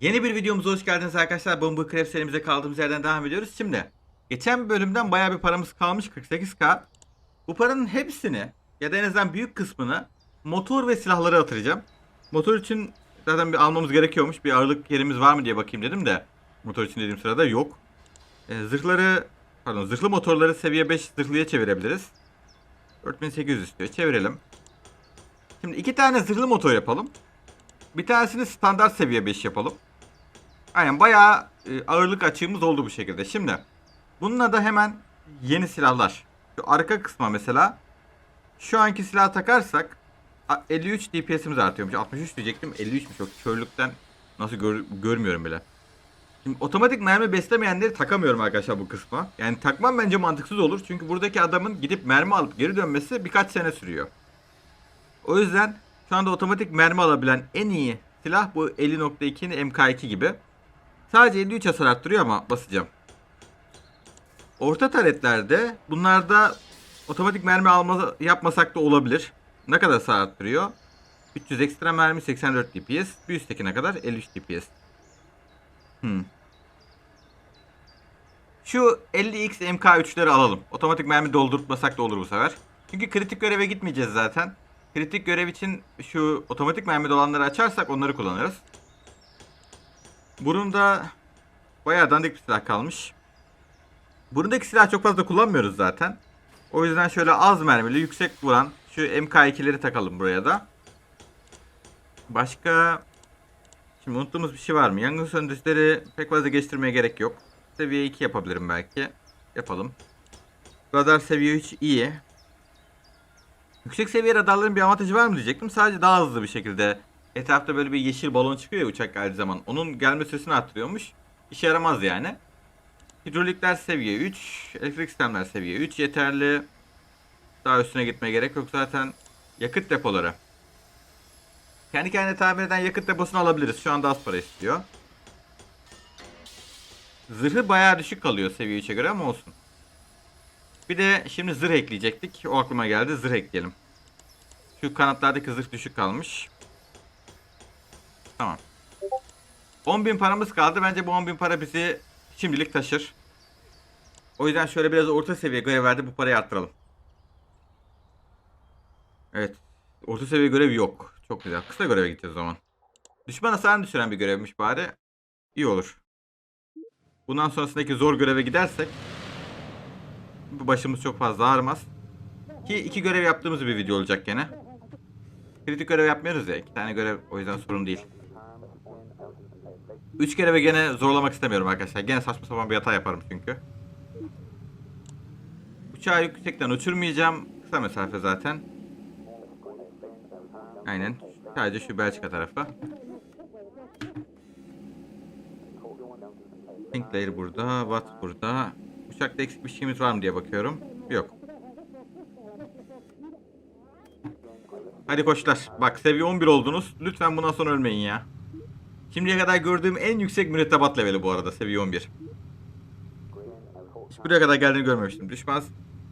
Yeni bir videomuza hoş geldiniz arkadaşlar. Bumble Crab serimize kaldığımız yerden devam ediyoruz. Şimdi geçen bölümden bayağı bir paramız kalmış 48k. Bu paranın hepsini ya da en azından büyük kısmını motor ve silahlara atıracağım. Motor için zaten bir almamız gerekiyormuş. Bir ağırlık yerimiz var mı diye bakayım dedim de motor için dediğim sırada yok. Ee, zırhları pardon zırhlı motorları seviye 5 zırhlıya çevirebiliriz. 4800 istiyor. Çevirelim. Şimdi iki tane zırhlı motor yapalım. Bir tanesini standart seviye 5 yapalım. Aynen bayağı e, ağırlık açığımız oldu bu şekilde. Şimdi bununla da hemen yeni silahlar. Şu arka kısma mesela şu anki silah takarsak a- 53 DPS'imiz artıyormuş. 63 diyecektim 53'müş. Yok körlükten nasıl gör- görmüyorum bile. Şimdi otomatik mermi beslemeyenleri takamıyorum arkadaşlar bu kısma. Yani takmam bence mantıksız olur. Çünkü buradaki adamın gidip mermi alıp geri dönmesi birkaç sene sürüyor. O yüzden şu anda otomatik mermi alabilen en iyi silah bu 50.2'nin MK2 gibi. Sadece 53 hasar arttırıyor ama basacağım. Orta taretlerde bunlarda otomatik mermi alma yapmasak da olabilir. Ne kadar hasar arttırıyor? 300 ekstra mermi 84 DPS. Bir üsttekine kadar 53 DPS. Hmm. Şu 50x MK3'leri alalım. Otomatik mermi doldurtmasak da olur bu sefer. Çünkü kritik göreve gitmeyeceğiz zaten. Kritik görev için şu otomatik mermi dolanları açarsak onları kullanırız. Burunda bayağı dandik bir silah kalmış. Burundaki silah çok fazla kullanmıyoruz zaten. O yüzden şöyle az mermili yüksek vuran şu MK2'leri takalım buraya da. Başka Şimdi unuttuğumuz bir şey var mı? Yangın söndürücüleri pek fazla geçtirmeye gerek yok. Seviye 2 yapabilirim belki. Yapalım. Radar seviye 3 iyi. Yüksek seviye radarların bir avantajı var mı diyecektim. Sadece daha hızlı bir şekilde etrafta böyle bir yeşil balon çıkıyor ya uçak geldiği zaman. Onun gelme süresini arttırıyormuş. İşe yaramaz yani. Hidrolikler seviye 3. Elektrik sistemler seviye 3 yeterli. Daha üstüne gitmeye gerek yok zaten. Yakıt depoları. Kendi kendine tamir eden yakıt deposunu alabiliriz. Şu anda az para istiyor. Zırhı bayağı düşük kalıyor seviye 3'e göre ama olsun. Bir de şimdi zırh ekleyecektik. O aklıma geldi. Zırh ekleyelim. Şu kanatlardaki zırh düşük kalmış. Tamam. 10.000 paramız kaldı. Bence bu 10.000 para bizi şimdilik taşır. O yüzden şöyle biraz orta seviye görevlerde bu parayı arttıralım. Evet. Orta seviye görev yok. Çok güzel. Kısa göreve gideceğiz o zaman. Düşman hasarını düşüren bir görevmiş bari. İyi olur. Bundan sonrasındaki zor göreve gidersek başımız çok fazla ağrımaz. Ki iki görev yaptığımız bir video olacak gene. Kritik görev yapmıyoruz ya. iki tane görev o yüzden sorun değil. Üç göreve gene zorlamak istemiyorum arkadaşlar. Gene saçma sapan bir hata yaparım çünkü. Uçağı yüksekten uçurmayacağım. Kısa mesafe zaten. Aynen. Sadece şu Belçika tarafı. Sinclair burada, Watt burada. Uçakta eksik bir şeyimiz var mı diye bakıyorum. Yok. Hadi koçlar. Bak seviye 11 oldunuz. Lütfen bundan sonra ölmeyin ya. Şimdiye kadar gördüğüm en yüksek mürettebat leveli bu arada seviye 11. Hiç buraya kadar geldiğini görmemiştim. Düşman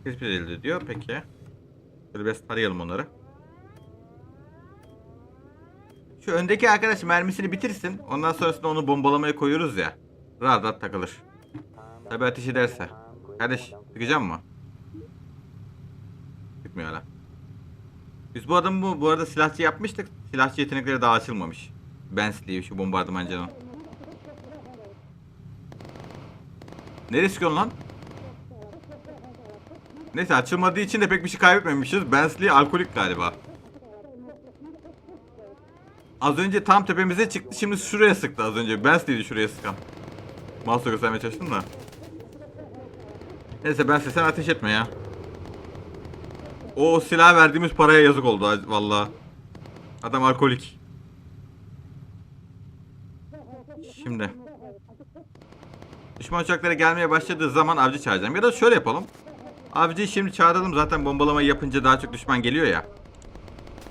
tespit edildi diyor. Peki. Şöyle biraz tarayalım onları. Şu öndeki arkadaş mermisini bitirsin. Ondan sonrasında onu bombalamaya koyuyoruz ya. Rahat rahat takılır. Tabi ateş ederse. Kardeş sıkacağım mı? Sıkmıyor hala. Biz bu adamı bu, bu arada silahçı yapmıştık. Silahçı yetenekleri daha açılmamış. Bensley şu bombardımancının. Nereye sıkıyorsun lan? Neyse açılmadığı için de pek bir şey kaybetmemişiz. Bensley alkolik galiba. Az önce tam tepemize çıktı. Şimdi şuraya sıktı az önce. Bensley'di şuraya sıkan. Mouse'la göstermeye çalıştım da. Neyse ben sen ateş etme ya. O silah verdiğimiz paraya yazık oldu vallahi. Adam alkolik. Şimdi. Düşman uçakları gelmeye başladığı zaman avcı çağıracağım. Ya da şöyle yapalım. Avcıyı şimdi çağıralım. Zaten bombalamayı yapınca daha çok düşman geliyor ya.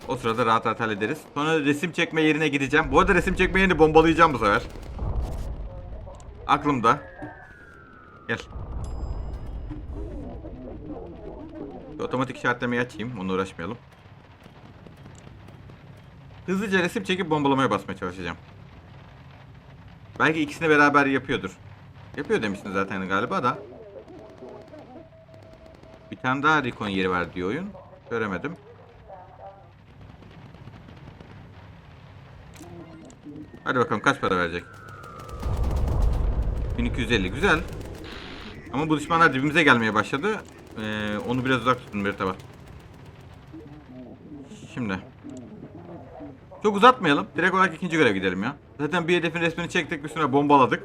O sırada rahat rahat hallederiz. Sonra resim çekme yerine gideceğim. Bu arada resim çekme yerini bombalayacağım bu sefer. Aklımda. Gel. Bir otomatik işaretlemeyi açayım. Onunla uğraşmayalım. Hızlıca resim çekip bombalamaya basmaya çalışacağım. Belki ikisini beraber yapıyordur. Yapıyor demiştin zaten galiba da. Bir tane daha recon yeri var diyor oyun. Göremedim. Hadi bakalım kaç para verecek? 1250 güzel. Ama bu düşmanlar dibimize gelmeye başladı. Ee, onu biraz uzak tutun bir tabi. Şimdi. Çok uzatmayalım. Direkt olarak ikinci görev gidelim ya. Zaten bir hedefin resmini çektik üstüne bombaladık.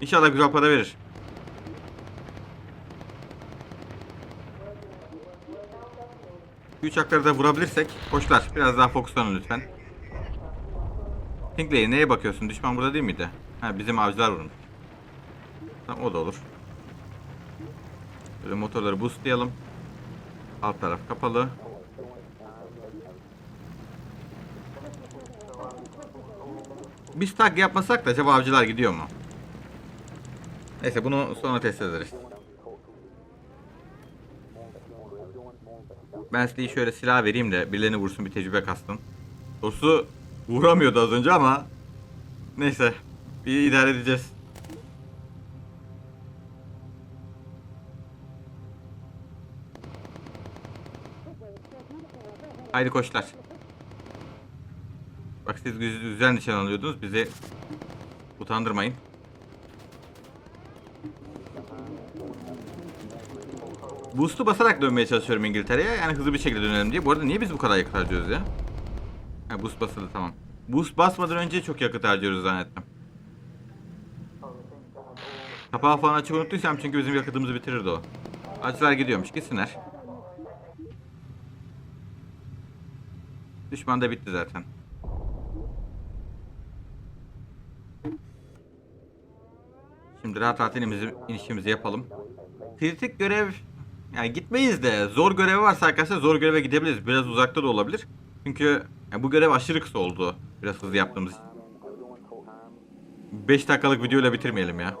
İnşallah güzel para verir. Şu uçakları da vurabilirsek. Koçlar biraz daha fokuslanın lütfen. Tinkley neye bakıyorsun? Düşman burada değil miydi? Ha bizim avcılar vurmuş. Tamam o da olur. Böyle motorları boostlayalım. Alt taraf kapalı. Biz tag yapmasak da acaba avcılar gidiyor mu? Neyse bunu sonra test ederiz. Ben size şöyle silah vereyim de birilerini vursun bir tecrübe kastım. Doğrusu vuramıyordu az önce ama neyse bir idare edeceğiz. Haydi koçlar. Bak siz güz- güzel nişan alıyordunuz. Bizi utandırmayın. Boost'u basarak dönmeye çalışıyorum İngiltere'ye. Yani hızlı bir şekilde dönelim diye. Bu arada niye biz bu kadar yakıt harcıyoruz ya? Ha boost basıldı tamam. Boost basmadan önce çok yakıt harcıyoruz zannettim. Kapağı falan açık unuttuysam çünkü bizim yakıtımızı bitirirdi o. Acılar gidiyormuş gitsinler. Düşman da bitti zaten. Şimdi rahat rahat inimizi, inişimizi yapalım. Kritik görev yani gitmeyiz de zor görevi varsa arkadaşlar zor göreve gidebiliriz. Biraz uzakta da olabilir. Çünkü yani bu görev aşırı kısa oldu. Biraz hızlı yaptığımız için. 5 dakikalık videoyla bitirmeyelim ya.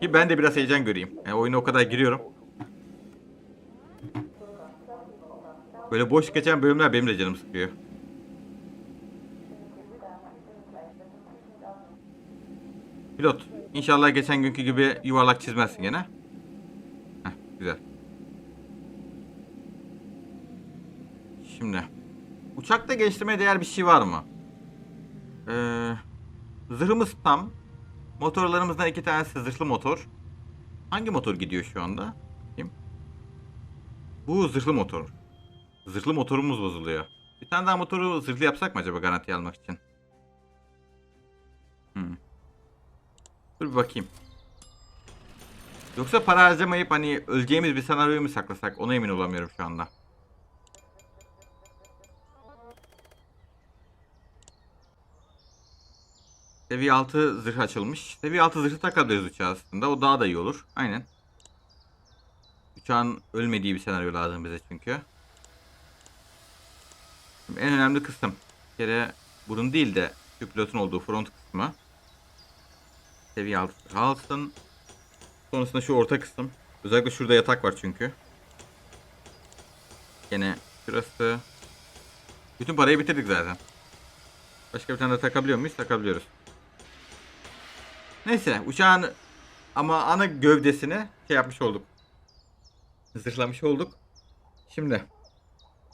Ki ben de biraz heyecan göreyim. Yani oyuna o kadar giriyorum. Böyle boş geçen bölümler benim de canım sıkıyor. Pilot, inşallah geçen günkü gibi yuvarlak çizmezsin gene. Heh, güzel. Şimdi. Uçakta geliştirmeye değer bir şey var mı? Ee, zırhımız tam. Motorlarımızdan iki tanesi zırhlı motor. Hangi motor gidiyor şu anda? Kim? Bu zırhlı motor. Zırhlı motorumuz bozuluyor. Bir tane daha motoru zırhlı yapsak mı acaba garanti almak için? Dur bir bakayım. Yoksa para harcamayıp hani öleceğimiz bir senaryoyu mu saklasak? Ona emin olamıyorum şu anda. Seviye 6 zırh açılmış. Seviye 6 zırhı takabiliriz uçağa aslında. O daha da iyi olur. Aynen. Uçağın ölmediği bir senaryo lazım bize çünkü. Şimdi en önemli kısım. Bir kere burun değil de şu pilotun olduğu front kısmı. Seviye 6 zırh alsın. Sonrasında şu orta kısım. Özellikle şurada yatak var çünkü. Gene şurası. Bütün parayı bitirdik zaten. Başka bir tane de takabiliyor muyuz? Takabiliyoruz. Neyse uçağın ama ana gövdesini şey yapmış olduk. Zırhlamış olduk. Şimdi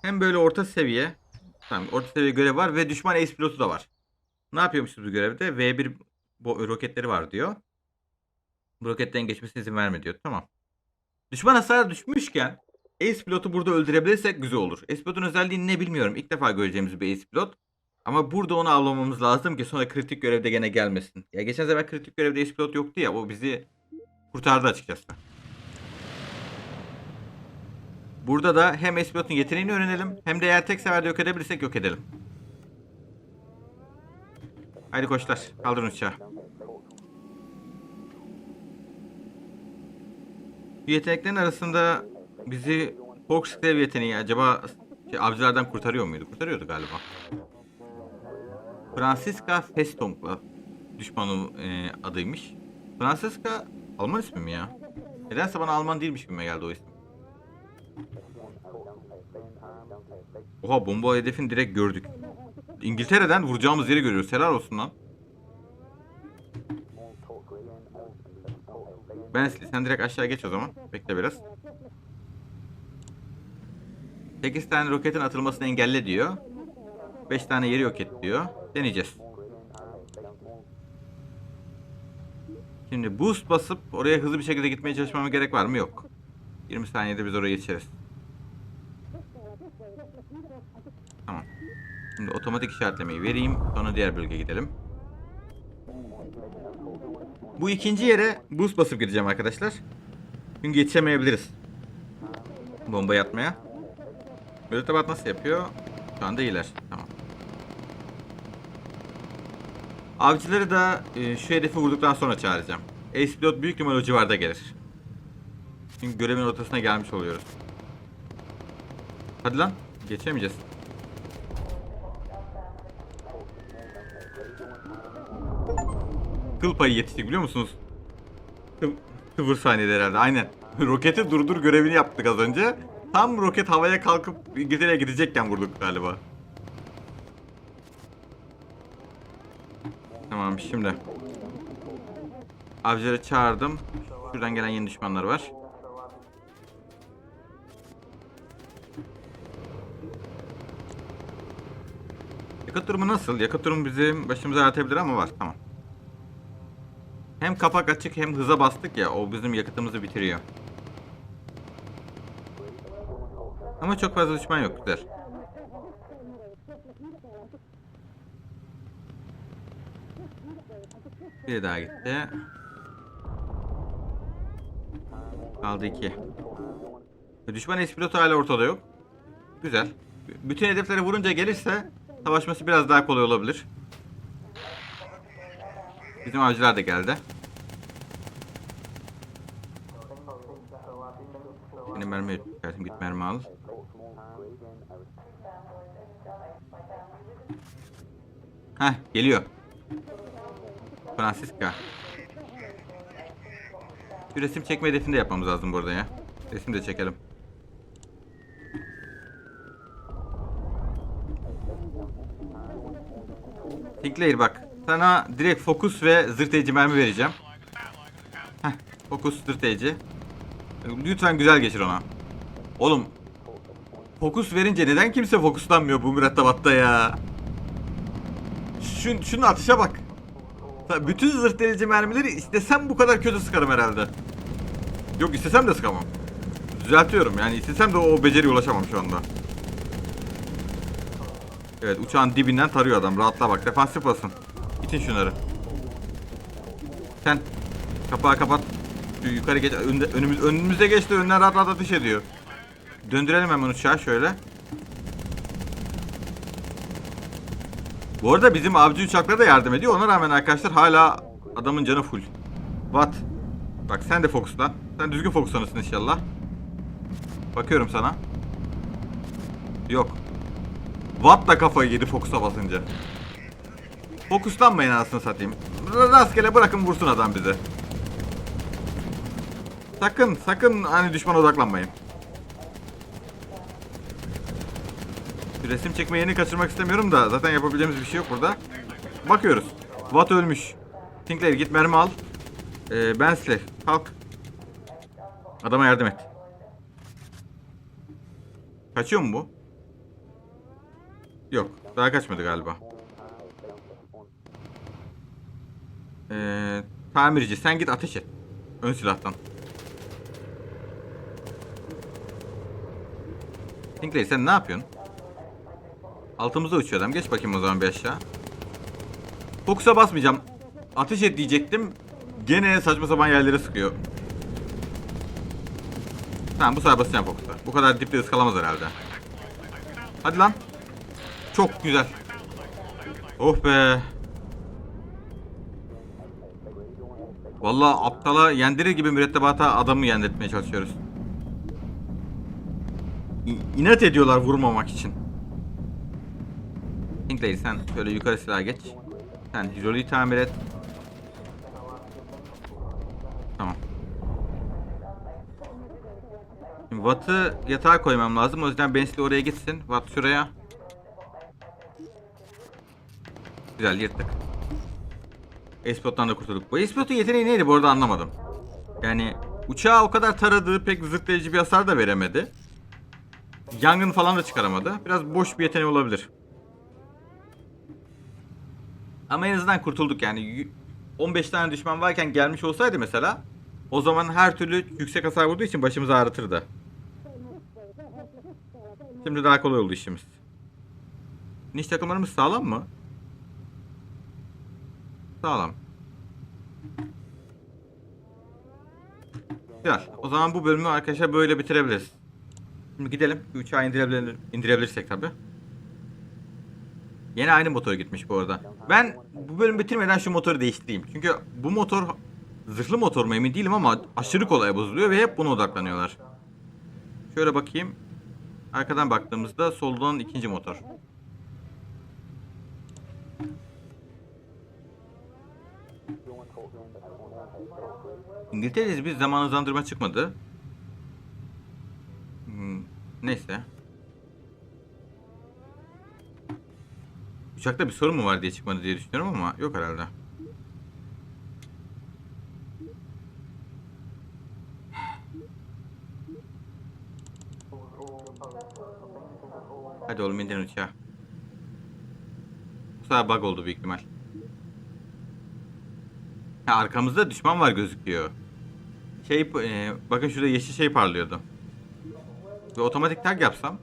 hem böyle orta seviye tamam orta seviye görev var ve düşman ace pilotu da var. Ne yapıyormuşuz bu görevde? V1 bu roketleri var diyor. Bu roketten geçmesine izin verme diyor. Tamam. Düşman hasar düşmüşken Ace pilotu burada öldürebilirsek güzel olur. Ace pilotun özelliğini ne bilmiyorum. İlk defa göreceğimiz bir Ace pilot. Ama burada onu avlamamız lazım ki sonra kritik görevde gene gelmesin. Ya geçen sefer kritik görevde Ace pilot yoktu ya o bizi kurtardı açıkçası. Burada da hem Ace pilotun yeteneğini öğrenelim hem de eğer tek seferde yok edebilirsek yok edelim. Haydi koçlar kaldırın uçağı. Yeteneklerin arasında bizi Hawksclave yeteneği acaba şey, avcılardan kurtarıyor muydu? Kurtarıyordu galiba. Francisca Festong'la düşmanın e, adıymış. Francisca Alman ismi mi ya? Nedense bana Alman değilmiş gibi geldi o isim. Oha bomba hedefini direkt gördük. İngiltere'den vuracağımız yeri görüyoruz. Helal olsun lan. Ben sen direkt aşağı geç o zaman. Bekle biraz. 8 tane roketin atılmasını engelle diyor. 5 tane yeri yok et diyor. Deneyeceğiz. Şimdi boost basıp oraya hızlı bir şekilde gitmeye çalışmama gerek var mı? Yok. 20 saniyede biz oraya geçeriz. Tamam. Şimdi otomatik işaretlemeyi vereyim. Sonra diğer bölgeye gidelim. Bu ikinci yere boost basıp gideceğim arkadaşlar. Çünkü yetişemeyebiliriz. Bomba yatmaya. Mürettebat nasıl yapıyor? Şu anda iyiler. Tamam. Avcıları da e, şu hedefi vurduktan sonra çağıracağım. Ace pilot büyük o civarda gelir. Çünkü görevin ortasına gelmiş oluyoruz. Hadi lan. Geçemeyeceğiz. Kıl payı yetiştik biliyor musunuz? Sı- Sıfır saniyede herhalde aynen. Roketi durdur görevini yaptık az önce. Tam roket havaya kalkıp İngiltere'ye gidecekken vurduk galiba. Tamam şimdi. Avcıları çağırdım. Şuradan gelen yeni düşmanlar var. Yakıt durumu nasıl? Yakıt durumu bizim başımıza artabilir ama var. Tamam. Hem kapak açık hem hıza bastık ya o bizim yakıtımızı bitiriyor. Ama çok fazla düşman yok güzel. Bir daha gitti. Kaldı iki. Düşman espilotu hala ortada yok. Güzel. Bütün hedefleri vurunca gelirse savaşması biraz daha kolay olabilir. Bizim avcılar da geldi. Benim mermi çıkartayım git mermi al. Heh geliyor. Francisca. Bir resim çekme hedefini de yapmamız lazım burada ya. Resim de çekelim. Sinclair bak. Sana direkt fokus ve zırtlayıcı mermi vereceğim. Heh, fokus zırtlayıcı. Lütfen güzel geçir ona. Oğlum. Fokus verince neden kimse fokuslanmıyor bu mürettebatta ya? Şun, şunun atışa bak. Bütün zırtlayıcı mermileri istesem bu kadar kötü sıkarım herhalde. Yok istesem de sıkamam. Düzeltiyorum yani istesem de o beceriye ulaşamam şu anda. Evet uçağın dibinden tarıyor adam. Rahatla bak. Defansif basın. İtin şunları. Sen kapağı kapat. Yukarı geç. Önde, önümüz, önümüzde geçti. Önden rahat rahat atış ediyor. Döndürelim hemen uçağı şöyle. Bu arada bizim avcı uçaklara da yardım ediyor. Ona rağmen arkadaşlar hala adamın canı full. What? Bak sen de fokuslan. Sen düzgün fokuslanırsın inşallah. Bakıyorum sana. Yok. Watt da kafayı yedi fokusa basınca. Fokuslanmayın anasını satayım. Rastgele bırakın vursun adam bize. Sakın sakın hani düşmana odaklanmayın. Resim çekme yerini kaçırmak istemiyorum da zaten yapabileceğimiz bir şey yok burada. Bakıyoruz. Watt ölmüş. Sinclair git mermi al. Ee, Bensley kalk. Adama yardım et. Kaçıyor mu bu? Yok. Daha kaçmadı galiba. Ee, tamirci sen git ateş et. Ön silahtan. Sinclair sen ne yapıyorsun? Altımızda uçuyor adam. Geç bakayım o zaman bir aşağı. Fokus'a basmayacağım. Ateş et diyecektim. Gene saçma sapan yerlere sıkıyor. Tamam bu sefer basacağım Fokus'a. Bu kadar dipte ıskalamaz herhalde. Hadi lan. Çok güzel. Oh be. Vallahi aptala yendirir gibi mürettebata adamı yendirtmeye çalışıyoruz. İ- inat ediyorlar vurmamak için. Sinclair sen şöyle yukarı silaha geç. Sen hidroliği tamir et. Tamam. Şimdi Watt'ı yatağa koymam lazım. O yüzden Bensley oraya gitsin. Watt şuraya. Güzel yırttık. Espot'tan da kurtulduk. Bu Espot'un yeteneği neydi bu arada anlamadım. Yani uçağa o kadar taradığı pek zırtlayıcı bir hasar da veremedi. Yangın falan da çıkaramadı. Biraz boş bir yeteneği olabilir. Ama en azından kurtulduk yani. Y- 15 tane düşman varken gelmiş olsaydı mesela o zaman her türlü yüksek hasar vurduğu için başımızı ağrıtırdı. Şimdi daha kolay oldu işimiz. Niş takımlarımız sağlam mı? Sağlam. Güzel. O zaman bu bölümü arkadaşlar böyle bitirebiliriz. Şimdi gidelim. Uçağı indirebilir, indirebilirsek tabi. Yine aynı motor gitmiş bu arada. Ben bu bölümü bitirmeden şu motoru değiştireyim. Çünkü bu motor zırhlı motor mu emin değilim ama aşırı kolay bozuluyor ve hep buna odaklanıyorlar. Şöyle bakayım. Arkadan baktığımızda soldan ikinci motor. İngiltere'de bir zaman hızlandırma çıkmadı. Hmm, neyse. Uçakta bir sorun mu var diye çıkmadı diye düşünüyorum ama yok herhalde. Hadi oğlum indirin uçağı. Bu sefer bug oldu büyük ihtimal. Ha, arkamızda düşman var gözüküyor. Şey, e, bakın şurada yeşil şey parlıyordu. Bir otomatik tag yapsam.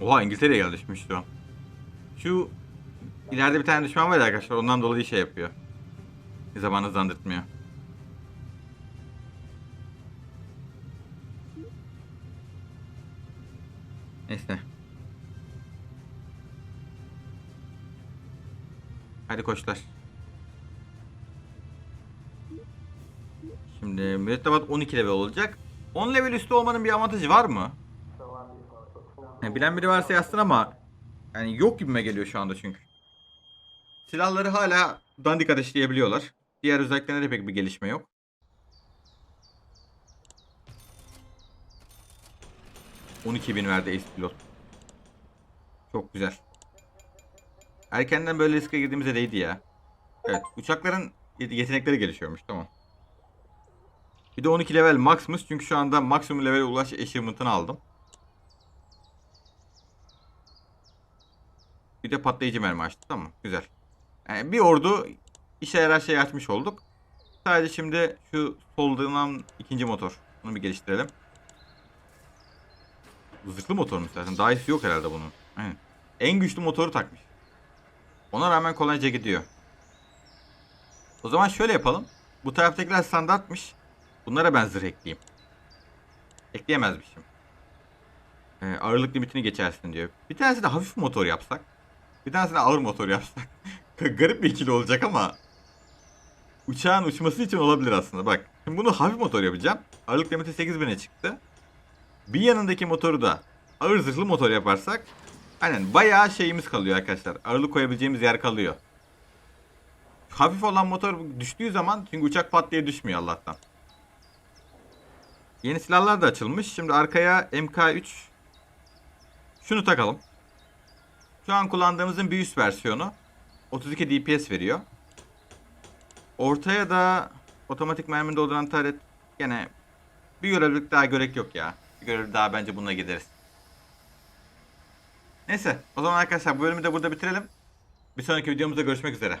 Oha İngiltere'ye geldi şu an. Şu ileride bir tane düşman var arkadaşlar ondan dolayı şey yapıyor. Zaman hızlandırtmıyor. Neyse. Hadi koçlar. Şimdi mürettebat 12 level olacak. 10 level üstü olmanın bir avantajı var mı? Yani bilen biri varsa yazsın ama yani yok gibime geliyor şu anda çünkü. Silahları hala dandik ateşleyebiliyorlar. Diğer özelliklerinde de pek bir gelişme yok. bin verdi Ace Pilot. Çok güzel. Erkenden böyle riske girdiğimize değdi ya. Evet uçakların yet- yetenekleri gelişiyormuş tamam. Bir de 12 level max'mış çünkü şu anda maksimum level ulaş achievement'ını aldım. Bir de patlayıcı mermi açtı tamam güzel. Yani bir ordu işe yarar şey açmış olduk. Sadece şimdi şu solduğundan ikinci motor. Bunu bir geliştirelim. Zırhlı motormuş zaten. Daha iyisi yok herhalde bunun. Aynen. En güçlü motoru takmış. Ona rağmen kolayca gidiyor. O zaman şöyle yapalım. Bu taraftakiler standartmış. Bunlara ben zırh ekleyeyim. Ekleyemezmişim. Ee, ağırlık limitini geçersin diyor. Bir tanesi hafif motor yapsak. Bir tanesi ağır motor yapsak. Garip bir ikili olacak ama uçağın uçması için olabilir aslında. Bak. Şimdi bunu hafif motor yapacağım. Ağırlık limiti 8000'e çıktı. Bir yanındaki motoru da ağır zırhlı motor yaparsak aynen bayağı şeyimiz kalıyor arkadaşlar. Ağırlık koyabileceğimiz yer kalıyor. Hafif olan motor düştüğü zaman çünkü uçak pat diye düşmüyor Allah'tan. Yeni silahlar da açılmış. Şimdi arkaya MK3 şunu takalım. Şu an kullandığımızın bir üst versiyonu. 32 DPS veriyor. Ortaya da otomatik mermi dolduran taret gene bir görevlilik daha gerek yok ya. Bir görev daha bence bununla gideriz. Neyse o zaman arkadaşlar bu bölümü de burada bitirelim. Bir sonraki videomuzda görüşmek üzere.